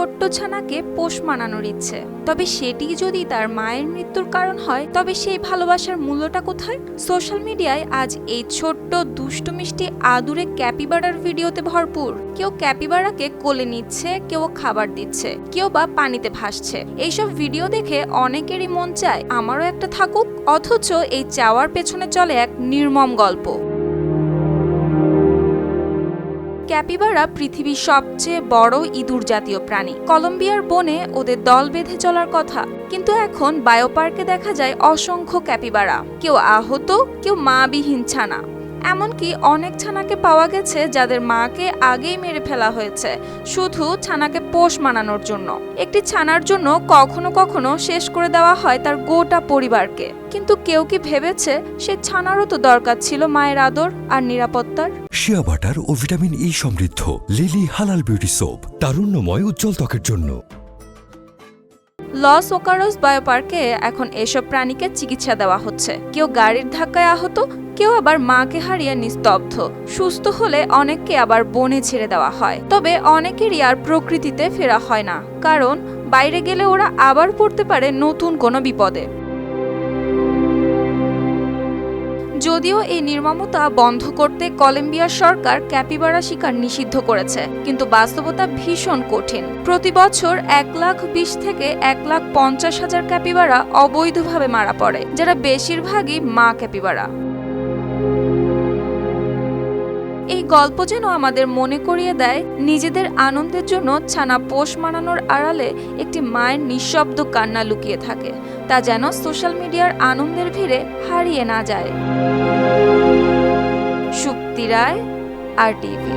ছোট্ট ছানাকে পোষ মানানোর ইচ্ছে। তবে সেটি যদি তার মায়ের মৃত্যুর কারণ হয়, তবে সেই ভালোবাসার মূল্যটা কোথায়? সোশ্যাল মিডিয়ায় আজ এই ছোট্ট, দুষ্টু মিষ্টি আদুরে ক্যাপিবারার ভিডিওতে ভরপুর। কেউ ক্যাপিবারাকে কোলে নিচ্ছে, কেউ খাবার দিচ্ছে, কেউ বা পানিতে ভাসছে। এইসব ভিডিও দেখে অনেকেরই মন চায়, আমারও একটা থাকুক। অথচ এই চাওয়ার পেছনে চলে এক নির্মম গল্প। ক্যাপিবারা পৃথিবীর সবচেয়ে বড় ইঁদুর জাতীয় প্রাণী। কলম্বিয়ার বনে ওদের দল বেঁধে চলার কথা। কিন্তু এখন বায়োপার্কে দেখা যায় অসংখ্য ক্যাপিবারা। কেউ আহত, কেউ মাবিহীন ছানা। এমনকি অনেক ছানাকে পাওয়া গেছে যাদের মাকে আগেই মেরে ফেলা হয়েছে। শুধু ছানাকে পোষ মানানোর জন্য। একটি ছানার জন্য কখনো কখনো শেষ করে দেওয়া হয় তার গোটা পরিবারকে। কিন্তু কেউ কি ভেবেছে সে ছানারও তো দরকার ছিল মায়ের আদর আর নিরাপত্তার? শিয়া বাটার ও ভিটামিন ই সমৃদ্ধ। লিলি হালাল বিউটি সোপ তারুণ্যময় উজ্জ্বল ত্বকের জন্য। লস ওকারস বায়োপার্কে এখন এসব প্রাণীকে চিকিৎসা দেওয়া হচ্ছে। কেউ গাড়ির ধাক্কায় আহত, কেউ আবার মাকে হারিয়ে নিস্তব্ধ। সুস্থ হলে অনেককে আবার বনে ছেড়ে দেওয়া হয়। তবে অনেকেরই আর প্রকৃতিতে ফেরা হয় না। কারণ বাইরে গেলে ওরা আবার পড়তে পারে নতুন কোনো বিপদে। যদিও এই নির্মমতা বন্ধ করতে কলম্বিয়ার সরকার ক্যাপিবারা শিকার নিষিদ্ধ করেছে, কিন্তু বাস্তবতা ভীষণ কঠিন। প্রতি বছর এক লাখ বিশ থেকে এক লাখ পঞ্চাশ হাজার ক্যাপিবারা অবৈধভাবে মারা পড়ে, যারা বেশিরভাগই মা ক্যাপিবারা। এই গল্প যেন আমাদের মনে করিয়ে দেয়, নিজেদের আনন্দের জন্য ছানা পোষ মানানোর আড়ালে একটি মায়ের নিঃশব্দ কান্না লুকিয়ে থাকে। তা যেন সোশ্যাল মিডিয়ার আনন্দের ভিড়ে হারিয়ে না যায়। Supti Roy R TV.